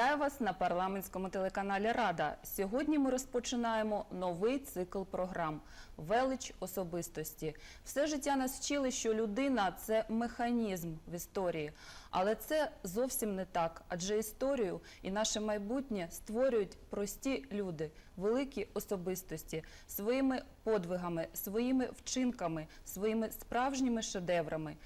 Вітаю вас на парламентському телеканалі Рада. Сьогодні ми розпочинаємо новий цикл програм Велич особистості. Все життя нас вчили, що людина це механізм в історії, але це зовсім не так. Адже історію і наше майбутнє створюють прості люди, великі особистості своїми подвигами, своїми вчинками, своїми справжніми шедеврами.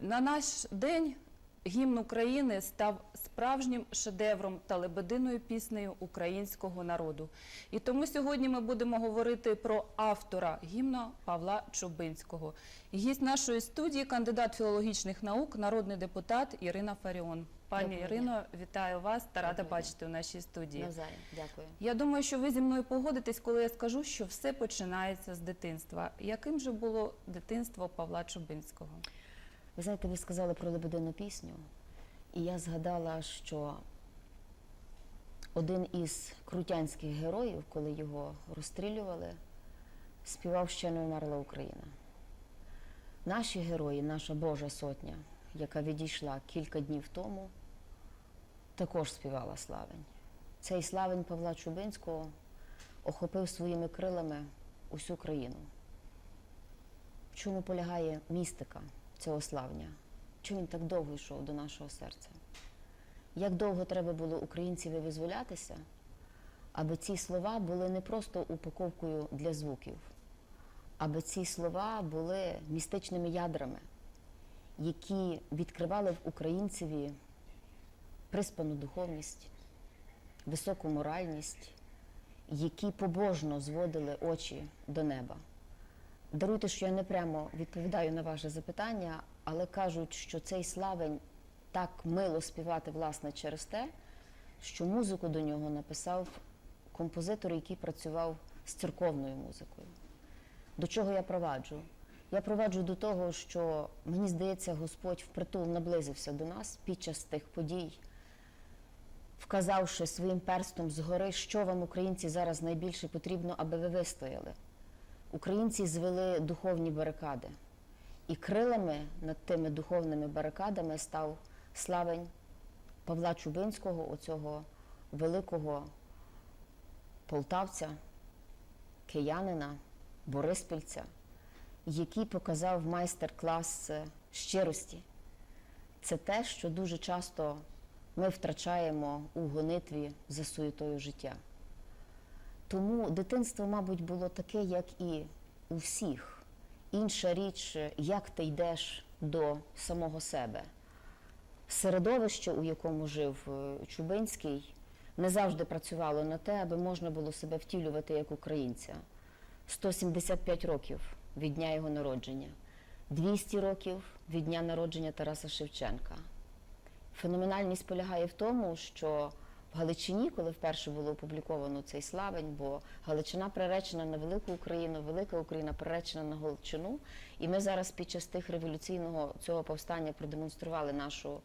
На наш день гімн України став справжнім шедевром та лебединою піснею українського народу. І тому сьогодні ми будемо говорити про автора гімна Павла Чубинського. Гість нашої студії, кандидат філологічних наук, народний депутат Ірина Фаріон. Пані Доброго дня. Ірино, вітаю вас та рада бачити у нашій студії. Навзаєм, дякую. Я думаю, що ви зі мною погодитесь, коли я скажу, що все починається з дитинства. Яким же було дитинство Павла Чубинського? Ви знаєте, ви сказали про лебедину пісню, і я згадала, що один із крутянських героїв, коли його розстрілювали, співав ще не вмерла Україна. Наші герої, наша Божа сотня, яка відійшла кілька днів тому, також співала славень. Цей славень Павла Чубинського охопив своїми крилами усю країну. В чому полягає містика цього славня? Чому він так довго йшов до нашого серця? Як довго треба було українців визволятися, аби ці слова були не просто упаковкою для звуків, аби ці слова були містичними ядрами, які відкривали в українцеві приспану духовність, високу моральність, які побожно зводили очі до неба. Даруйте, що я не прямо відповідаю на ваше запитання, але кажуть, що цей славень так мило співати власне через те, що музику до нього написав композитор, який працював з церковною музикою. До чого я проваджу? Я проваджу до того, що мені здається, Господь впритул наблизився до нас під час тих подій, вказавши своїм перстом згори, що вам, українці, зараз найбільше потрібно, аби ви вистояли. Українці звели духовні барикади, і крилами над тими духовними барикадами став славень Павла Чубинського, оцього великого полтавця, киянина, бориспільця, який показав майстер-клас щирості. Це те, що дуже часто ми втрачаємо у гонитві за суєтою життя. Тому дитинство, мабуть, було таке, як і у всіх. Інша річ, як ти йдеш до самого себе. Середовище, у якому жив е, Чубинський, не завжди працювало на те, аби можна було себе втілювати як українця. 175 років від дня його народження, 200 років від дня народження Тараса Шевченка. Феноменальність полягає в тому, що в Галичині, коли вперше було опубліковано цей славень, бо Галичина приречена на велику Україну, велика Україна приречена на Галичину. І ми зараз під час тих революційного цього повстання продемонстрували нашу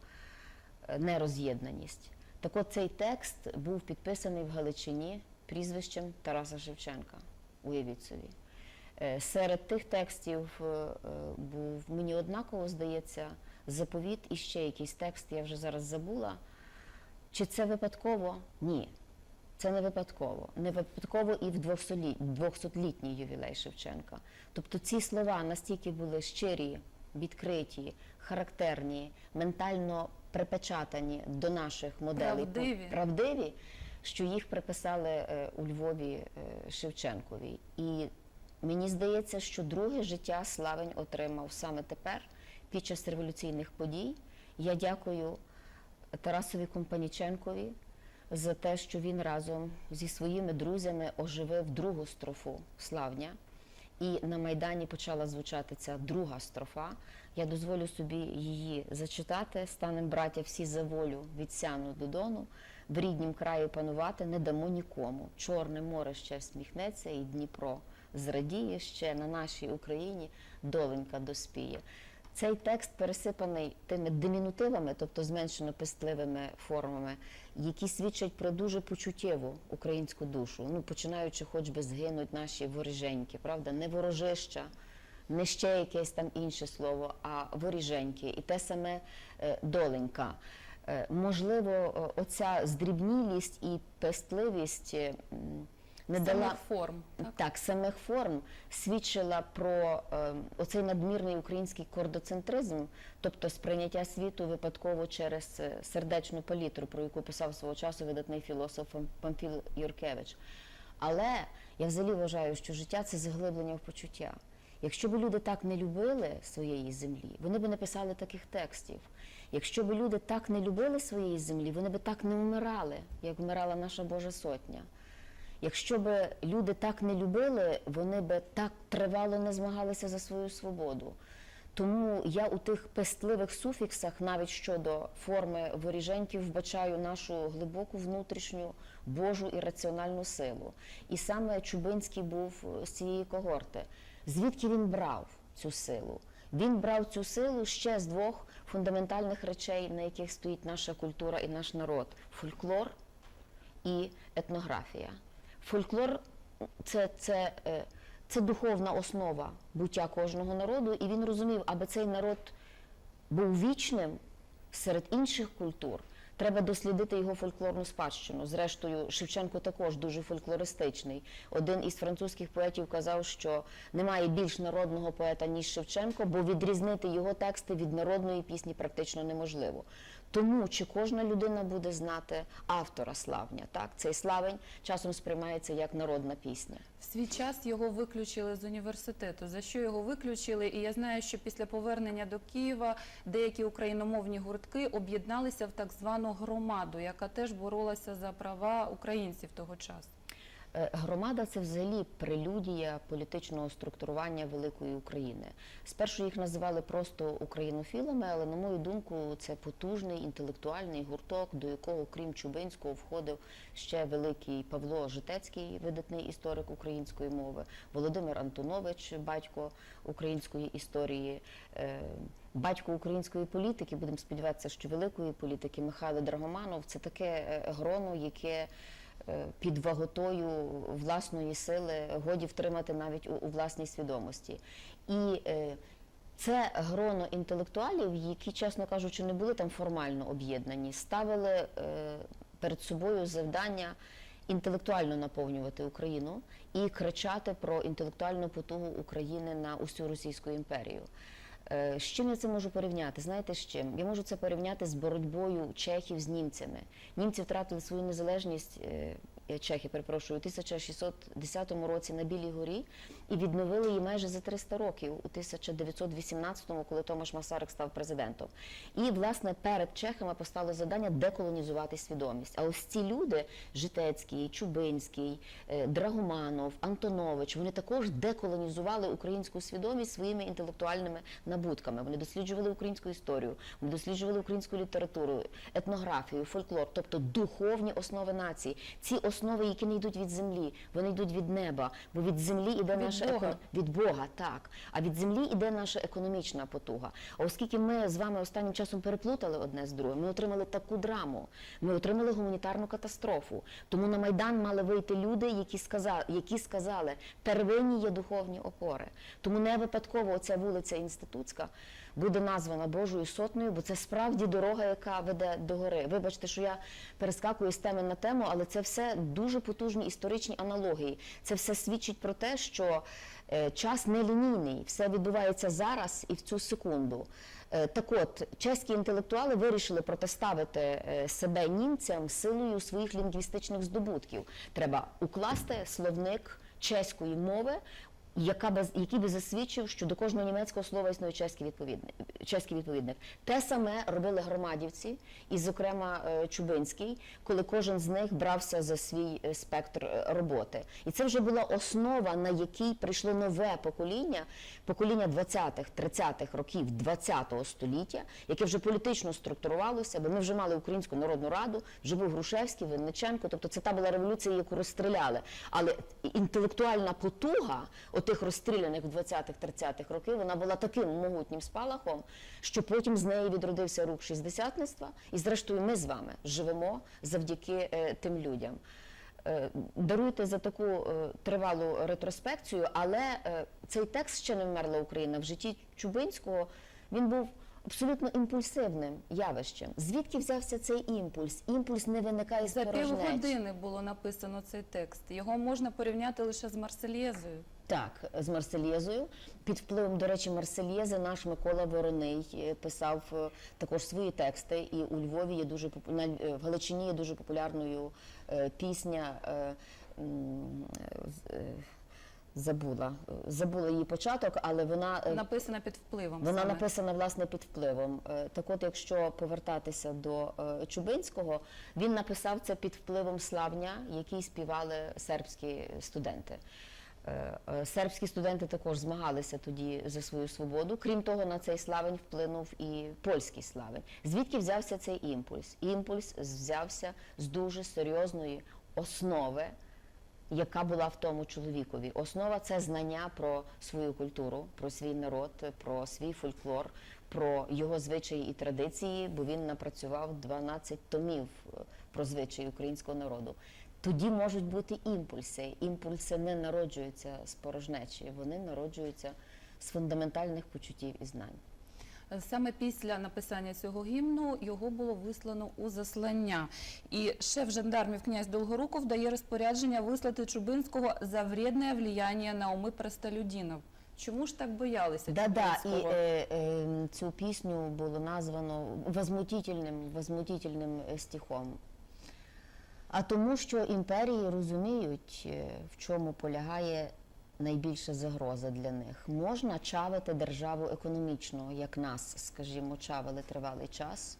е, нероз'єднаність. Так от цей текст був підписаний в Галичині прізвищем Тараса Шевченка. Уявіть собі. Е, Серед тих текстів е, був мені однаково здається заповіт і ще якийсь текст, я вже зараз забула. Чи це випадково? Ні. Це не випадково. Не випадково і в 200-лі- 200-літній ювілей Шевченка. Тобто ці слова настільки були щирі, відкриті, характерні, ментально припечатані до наших моделей Правдиві. правдиві, що їх приписали е, у Львові е, Шевченкові. І мені здається, що друге життя Славень отримав саме тепер, під час революційних подій. Я дякую Тарасові Компаніченкові за те, що він разом зі своїми друзями оживив другу строфу Славня. І на Майдані почала звучати ця друга строфа. Я дозволю собі її зачитати. Станем, браття, всі за волю від сяну до дону, в ріднім краю панувати не дамо нікому. Чорне море ще всміхнеться, і Дніпро зрадіє ще на нашій Україні доленька доспіє. Цей текст пересипаний тими димінутивами, тобто зменшено пестливими формами, які свідчать про дуже почуттєву українську душу. Ну, починаючи, хоч би згинуть наші воріженьки, правда, не ворожища, не ще якесь там інше слово, а воріженьки. І те саме е, доленька. Е, Можливо, е, оця здрібнілість і пестливість не дала форм. Так? так, самих форм свідчила про е, оцей надмірний український кордоцентризм, тобто сприйняття світу випадково через е, сердечну палітру, про яку писав свого часу видатний філософ Пам- Памфіл Юркевич. Але я взагалі вважаю, що життя це заглиблення в почуття. Якщо б люди так не любили своєї землі, вони б не писали таких текстів. Якщо б люди так не любили своєї землі, вони б так не вмирали, як вмирала наша Божа Сотня. Якщо б люди так не любили, вони б так тривало не змагалися за свою свободу. Тому я у тих пестливих суфіксах, навіть щодо форми воріженьків, вбачаю нашу глибоку внутрішню Божу і раціональну силу. І саме Чубинський був з цієї когорти. Звідки він брав цю силу? Він брав цю силу ще з двох фундаментальних речей, на яких стоїть наша культура і наш народ: фольклор і етнографія. Фольклор це, це, е, це духовна основа буття кожного народу, і він розумів, аби цей народ був вічним серед інших культур. Треба дослідити його фольклорну спадщину. Зрештою, Шевченко також дуже фольклористичний. Один із французьких поетів казав, що немає більш народного поета, ніж Шевченко, бо відрізнити його тексти від народної пісні практично неможливо. Тому чи кожна людина буде знати автора славня? Так, цей славень часом сприймається як народна пісня. В свій час його виключили з університету. За що його виключили? І я знаю, що після повернення до Києва деякі україномовні гуртки об'єдналися в так звану громаду, яка теж боролася за права українців того часу. Е, Громада це взагалі прелюдія політичного структурування великої України. Спершу їх називали просто українофілами, але на мою думку, це потужний інтелектуальний гурток, до якого, крім Чубинського, входив ще великий Павло Житецький, видатний історик української мови, Володимир Антонович, батько української історії. е, Батько української політики, будемо сподіватися, що великої політики Михайло Драгоманов це таке е, гроно, яке під ваготою власної сили годі втримати навіть у, у власній свідомості. І е, це гроно інтелектуалів, які, чесно кажучи, не були там формально об'єднані, ставили е, перед собою завдання інтелектуально наповнювати Україну і кричати про інтелектуальну потугу України на усю Російську імперію. З чим я це можу порівняти? Знаєте з чим? Я можу це порівняти з боротьбою чехів з німцями. Німці втратили свою незалежність. е, Чехи, перепрошую, у 1610 році на Білій горі і відновили її майже за 300 років у 1918-му, коли Томаш Масарик став президентом. І власне перед чехами постало завдання деколонізувати свідомість. А ось ці люди Житецький, Чубинський, е, Драгоманов, Антонович, вони також деколонізували українську свідомість своїми інтелектуальними набутками. Вони досліджували українську історію, вони досліджували українську літературу, етнографію, фольклор, тобто духовні основи нації. Ці основи, які не йдуть від землі, вони йдуть від неба, бо від землі іде Від наша Бога. еко- від Бога, так. А від землі іде наша економічна потуга. А оскільки ми з вами останнім часом переплутали одне з другим, ми отримали таку драму, ми отримали гуманітарну катастрофу. Тому на Майдан мали вийти люди, які сказали, які сказали, первинні є духовні опори. Тому не випадково оця вулиця Інститутська буде названа Божою сотнею, бо це справді дорога, яка веде до гори. Вибачте, що я перескакую з теми на тему, але це все дуже потужні історичні аналогії. Це все свідчить про те, що е, час не лінійний, все відбувається зараз і в цю секунду. Е, Так от, чеські інтелектуали вирішили протиставити е, себе німцям силою своїх лінгвістичних здобутків. Треба укласти словник чеської мови, яка би, який би засвідчив, що до кожного німецького слова існує чеський відповідник. Чеський відповідник. Те саме робили громадівці, і, зокрема, е, Чубинський, коли кожен з них брався за свій е, спектр е, роботи. І це вже була основа, на якій прийшло нове покоління, покоління 20-х, 30-х років 20-го століття, яке вже політично структурувалося, бо ми вже мали Українську Народну Раду, вже був Грушевський, Винниченко. Тобто це та була революція, яку розстріляли. Але інтелектуальна потуга отих розстріляних в 20-х, 30-х років, вона була таким могутнім спалахом, що потім з неї відродився рух шістдесятництва, і зрештою ми з вами живемо завдяки е, тим людям. Е, Даруйте за таку е, тривалу ретроспекцію, але е, цей текст ще не вмерла Україна в житті Чубинського. Він був абсолютно імпульсивним явищем. Звідки взявся цей імпульс? Імпульс не виникає з За порожнечі. півгодини було написано цей текст. Його можна порівняти лише з Марсельєзою. Так, з Марсельєзою. Під впливом, до речі, Марсельєзи наш Микола Вороний е, писав е, також свої тексти. І у Львові є дуже е, в Галичині є дуже популярною пісня. Забула, забула її початок, але вона Написана під впливом. вона саме. написана власне під впливом. Так от, якщо повертатися до Чубинського, він написав це під впливом славня, який співали сербські студенти. Е, е, Сербські студенти також змагалися тоді за свою свободу. Крім того, на цей славень вплинув і польський славень. Звідки взявся цей імпульс? Імпульс взявся з дуже серйозної основи яка була в тому чоловікові. Основа це знання про свою культуру, про свій народ, про свій фольклор, про його звичаї і традиції, бо він напрацював 12 томів е, про звичаї українського народу. Тоді можуть бути імпульси. Імпульси не народжуються з порожнечі, вони народжуються з фундаментальних почуттів і знань. Саме після написання цього гімну його було вислано у заслання. І шеф жандармів князь Долгоруков дає розпорядження вислати Чубинського за вредне влияння на уми простолюдинів. Чому ж так боялися Да-да, і е, е, цю пісню було названо возмутительним, возмутительним е, стихом. А тому, що імперії розуміють, е, в чому полягає найбільша загроза для них. Можна чавити державу економічно, як нас, скажімо, чавили тривалий час.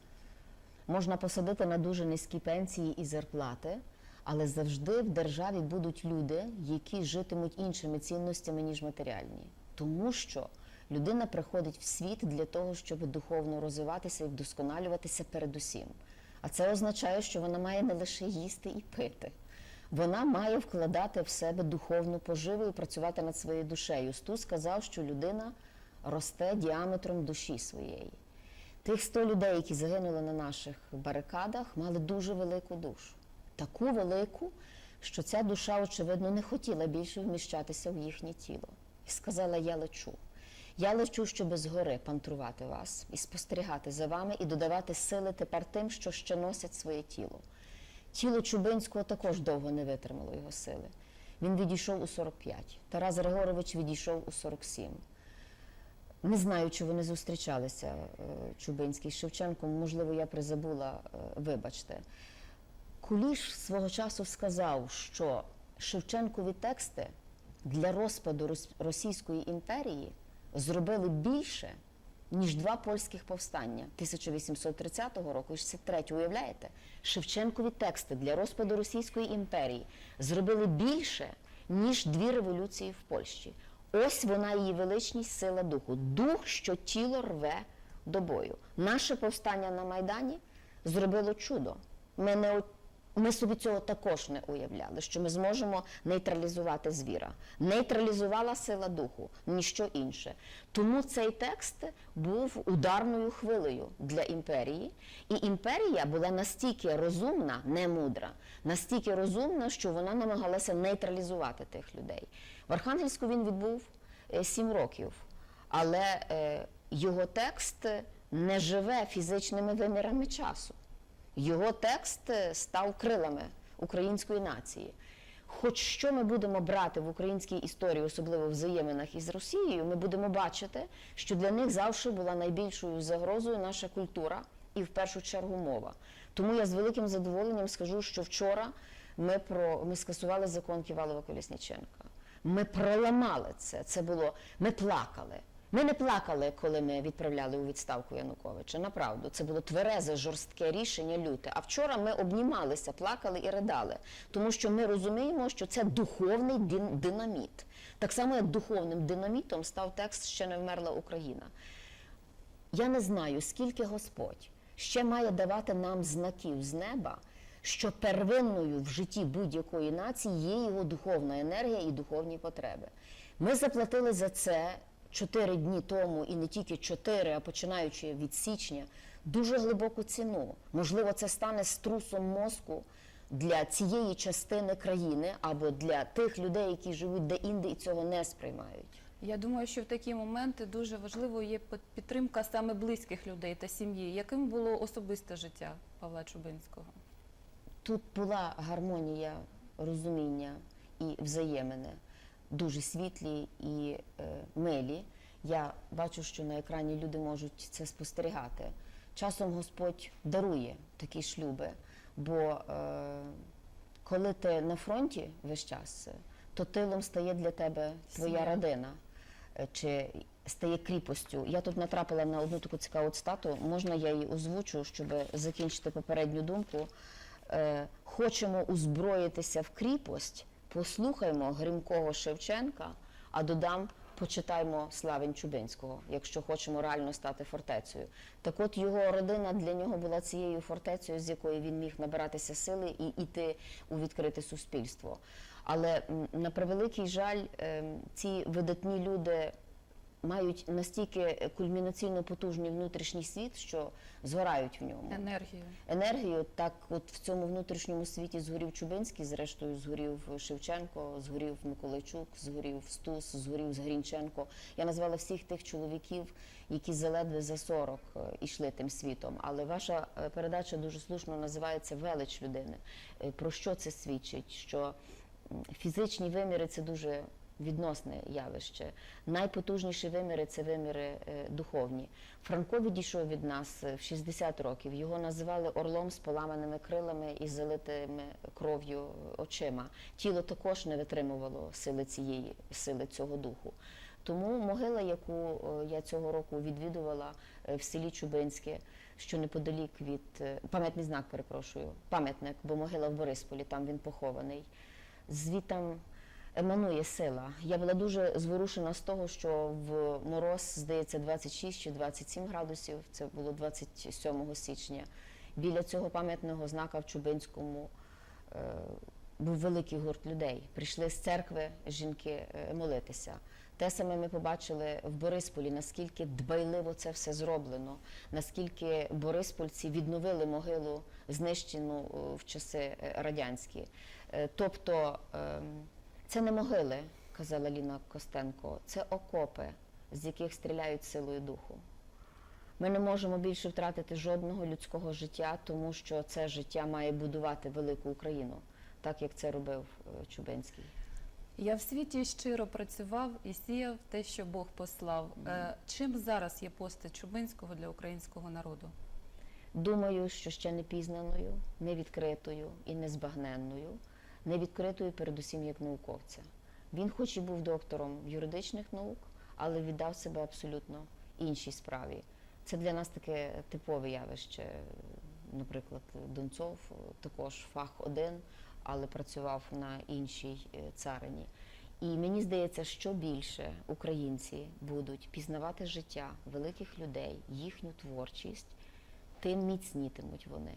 Можна посадити на дуже низькі пенсії і зарплати, але завжди в державі будуть люди, які житимуть іншими цінностями, ніж матеріальні. Тому що людина приходить в світ для того, щоб духовно розвиватися і вдосконалюватися передусім. А це означає, що вона має не лише їсти і пити. Вона має вкладати в себе духовну поживу і працювати над своєю душею. Стус сказав, що людина росте діаметром душі своєї. Тих 100 людей, які загинули на наших барикадах, мали дуже велику душу. Таку велику, що ця душа, очевидно, не хотіла більше вміщатися в їхнє тіло. І сказала: Я лечу. Я лечу, щоб згори пантрувати вас і спостерігати за вами, і додавати сили тепер тим, що ще носять своє тіло. Тіло Чубинського також довго не витримало його сили. Він відійшов у 45. Тарас Григорович відійшов у 47. Не знаю, чи вони зустрічалися е, Чубинський з Шевченком. Можливо, я призабула, е, вибачте. Куліш свого часу сказав, що Шевченкові тексти для розпаду Російської імперії зробили більше, ніж два польських повстання 1830 року і 63 Уявляєте? Шевченкові тексти для розпаду Російської імперії зробили більше, ніж дві революції в Польщі. Ось вона її величність, сила духу. Дух, що тіло рве до бою. Наше повстання на Майдані зробило чудо. Ми, не, ми собі цього також не уявляли, що ми зможемо нейтралізувати звіра. Нейтралізувала сила духу, ніщо інше. Тому цей текст був ударною хвилею для імперії. І імперія була настільки розумна, не мудра, настільки розумна, що вона намагалася нейтралізувати тих людей. В Архангельську він відбув е, сім років, але е, його текст не живе фізичними вимірами часу. Його текст е, став крилами української нації. Хоч що ми будемо брати в українській історії, особливо в взаєминах із Росією, ми будемо бачити, що для них завжди була найбільшою загрозою наша культура і в першу чергу мова. Тому я з великим задоволенням скажу, що вчора ми про ми скасували закон Ківалова Колісніченка. Ми проламали це. Це було ми плакали. Ми не плакали, коли ми відправляли у відставку Януковича. Направду, це було тверезе, жорстке рішення, люте. А вчора ми обнімалися, плакали і ридали, тому що ми розуміємо, що це духовний дин- динаміт. Так само, як духовним динамітом став текст Ще не вмерла Україна. Я не знаю, скільки Господь ще має давати нам знаків з неба, що первинною в житті будь-якої нації є його духовна енергія і духовні потреби. Ми заплатили за це чотири дні тому, і не тільки чотири, а починаючи від січня, дуже глибоку ціну. Можливо, це стане струсом мозку для цієї частини країни або для тих людей, які живуть де-інде і цього не сприймають. Я думаю, що в такі моменти дуже важливо є під- підтримка саме близьких людей та сім'ї. Яким було особисте життя Павла Чубинського? Тут була гармонія, розуміння і взаємини, дуже світлі і е, милі. Я бачу, що на екрані люди можуть це спостерігати. Часом Господь дарує такі шлюби, бо е, коли ти на фронті весь час, то тилом стає для тебе твоя Сім'я. родина е, чи стає кріпостю. Я тут натрапила на одну таку цікаву цитату. Можна я її озвучу, щоб закінчити попередню думку. Е, Хочемо узброїтися в кріпость, послухаймо грімкого Шевченка, а додам. Почитаймо Славень Чубинського, якщо хочемо реально стати фортецею. Так от його родина для нього була цією фортецею, з якої він міг набиратися сили і йти у відкрите суспільство. Але на превеликий жаль, ем, ці видатні люди мають настільки кульмінаційно потужний внутрішній світ, що згорають в ньому. Енергію. Енергію, так от в цьому внутрішньому світі згорів Чубинський, зрештою згорів Шевченко, згорів Миколайчук, згорів Стус, згорів Згрінченко. Я назвала всіх тих чоловіків, які заледве за 40 е, ішли тим світом. Але ваша е, передача дуже слушно називається Велич людини. Е, Про що це свідчить? Що фізичні виміри це дуже відносне явище. Найпотужніші виміри це виміри е, духовні. Франко відійшов від нас е, в 60 років. Його називали орлом з поламаними крилами і залитими кров'ю очима. Тіло також не витримувало сили цієї сили цього духу. Тому могила, яку е, я цього року відвідувала в селі Чубинське, що неподалік від пам'ятний знак, перепрошую, пам'ятник, бо могила в Борисполі, там він похований. Звітам еманує сила. Я була дуже зворушена з того, що в мороз, здається, 26 чи 27 градусів, це було 27 січня. Біля цього пам'ятного знака в Чубинському е, був великий гурт людей. Прийшли з церкви жінки е, молитися. Те саме ми побачили в Борисполі, наскільки дбайливо це все зроблено, наскільки бориспольці відновили могилу, знищену е, в часи е, радянські. Тобто ем, це не могили, казала Ліна Костенко, це окопи, з яких стріляють силою духу. Ми не можемо більше втратити жодного людського життя, тому що це життя має будувати велику Україну, так як це робив е, Чубинський. Я в світі щиро працював і сіяв те, що Бог послав. Е, Чим зараз є постать Чубинського для українського народу? Думаю, що ще не пізнаною, не відкритою і не не відкритою передусім як науковця. Він, хоч і був доктором юридичних наук, але віддав себе абсолютно іншій справі. Це для нас таке типове явище. Наприклад, Донцов е, також фах один, але працював на іншій е, царині. І мені здається, що більше українці будуть пізнавати життя великих людей, їхню творчість, тим міцнітимуть вони.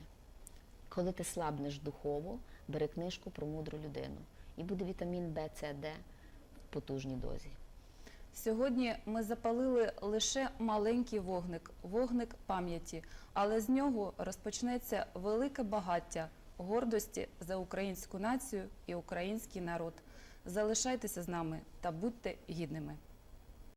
Коли ти слабнеш духово, бери книжку про мудру людину. І буде вітамін Б, С, Д в потужній дозі. Сьогодні ми запалили лише маленький вогник, вогник пам'яті, але з нього розпочнеться велике багаття гордості за українську націю і український народ. Залишайтеся з нами та будьте гідними.